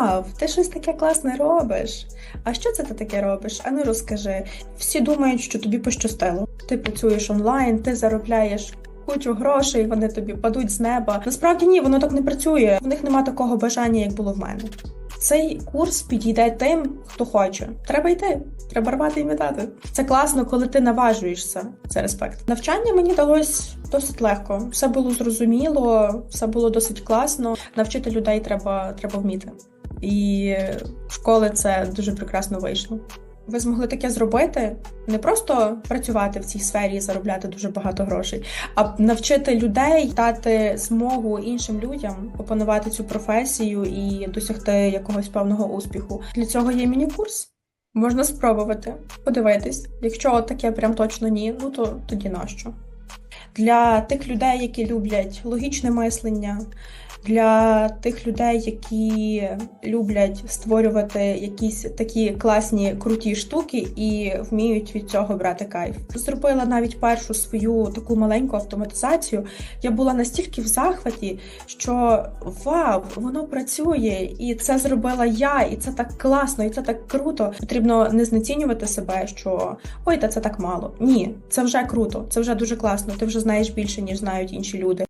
Вау, ти щось таке класне робиш. А що це ти таке робиш? А ну розкажи. Всі думають, що тобі пощастило. Ти працюєш онлайн, ти заробляєш. Кучу грошей, вони тобі падуть з неба. Насправді ні, воно так не працює. В них нема такого бажання, як було в мене. Цей курс підійде тим, хто хоче. Треба йти, треба рвати і метати. Це класно, коли ти наважуєшся. Це респект. Навчання мені далось досить легко. Все було зрозуміло, все було досить класно. Навчити людей треба, треба вміти. І в школи це дуже прекрасно вийшло. Ви змогли таке зробити, не просто працювати в цій сфері і заробляти дуже багато грошей, а навчити людей дати змогу іншим людям опанувати цю професію і досягти якогось певного успіху. Для цього є міні-курс. Можна спробувати, подивитись. Якщо таке прям точно ні, ну то тоді нащо? Для тих людей, які люблять логічне мислення, для тих людей, які люблять створювати якісь такі класні круті штуки і вміють від цього брати кайф. Зробила навіть першу свою таку маленьку автоматизацію. Я була настільки в захваті, що вау, воно працює, і це зробила я, і це так класно, і це так круто. Потрібно не знецінювати себе, що ой, та це так мало. Ні, це вже круто, це вже дуже класно. Ти вже знаєш більше, ніж знають інші люди.